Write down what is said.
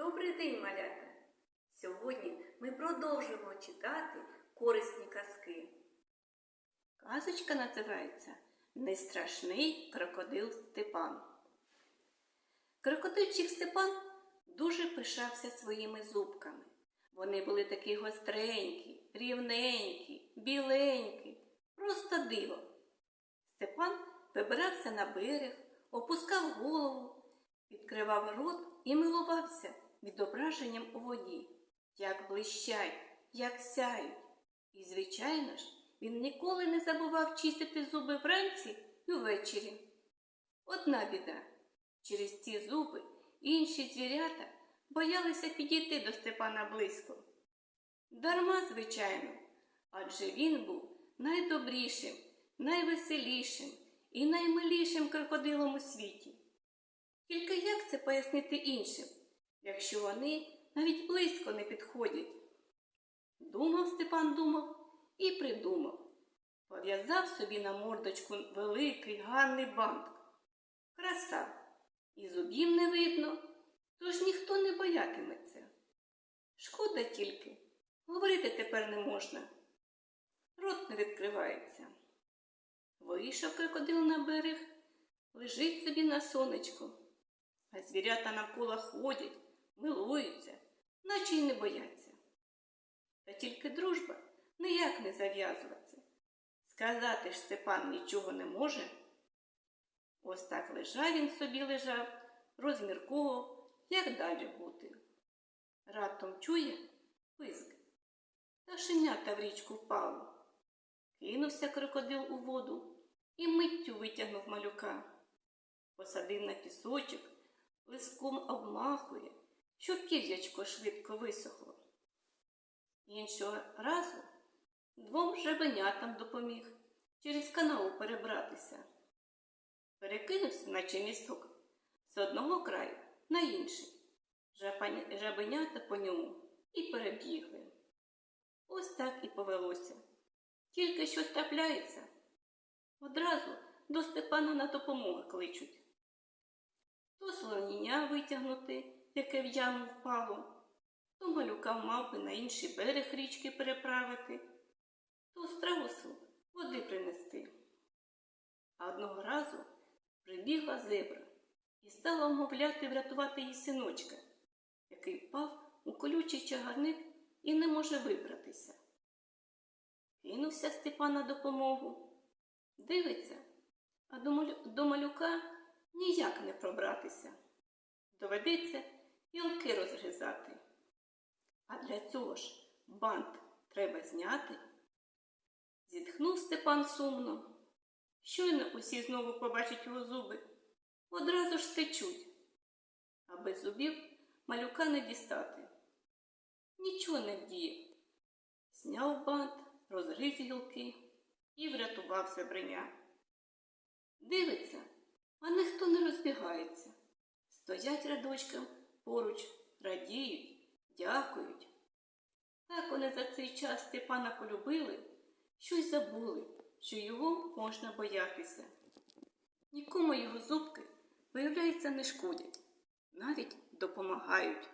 Добрий день, малята! Сьогодні ми продовжимо читати корисні казки. Казочка називається Нестрашний крокодил Степан. Крокодильчик Степан дуже пишався своїми зубками. Вони були такі гостренькі, рівненькі, біленькі, просто диво. Степан вибирався на берег, опускав голову, відкривав рот і милувався відображенням у воді, як блищать, як сяють. І, звичайно ж, він ніколи не забував чистити зуби вранці і ввечері. Одна біда. Через ці зуби інші звірята боялися підійти до Степана близько. Дарма, звичайно, адже він був найдобрішим, найвеселішим і наймилішим крокодилом у світі. Тільки як це пояснити іншим, якщо вони навіть близько не підходять? Думав Степан думав і придумав. Пов'язав собі на мордочку великий гарний бант. Краса. І зубів не видно, тож ніхто не боятиметься. Шкода тільки, говорити тепер не можна. Рот не відкривається. Вийшов крокодил на берег, лежить собі на сонечку, а звірята навколо ходять, милуються, наче й не бояться. Та тільки дружба ніяк не зав'язується. Сказати ж Степан нічого не може. Ось так лежав він собі лежав, розмірковував, як далі бути. Раптом чує писк. Та шинята в річку впало. Кинувся крокодил у воду і миттю витягнув малюка. Посадив на пісочок, лиском обмахує, щоб пір'ячко швидко висохло. Іншого разу двом жабенятам допоміг через канаву перебратися. Перекинувся, наче місток, з одного краю на інший. Жабенята по ньому і перебігли. Ось так і повелося. Тільки щось трапляється. Одразу до Степана на допомогу кличуть. То слоніння витягнути, яке в яму впало, то малюка в мавпи на інший берег річки переправити, то страусу води принести. А одного разу прибігла зебра і стала вмовляти врятувати її синочка, який впав у колючий чагарник і не може вибратися. Кинувся Степан на допомогу. Дивиться, а до малюка ніяк не пробратися. Доведеться гілки розгризати. А для цього ж бант треба зняти. Зітхнув Степан сумно. Щойно усі знову побачать його зуби, одразу ж течуть, а без зубів малюка не дістати. Нічого не вдіє. Зняв бант, розгриз гілки і врятував зебреня. Дивиться, ніхто. Стоять рядочком поруч, радіють, дякують. Так вони за цей час Степана полюбили, що й забули, що його можна боятися. Нікому його зубки, виявляється, не шкодять, навіть допомагають.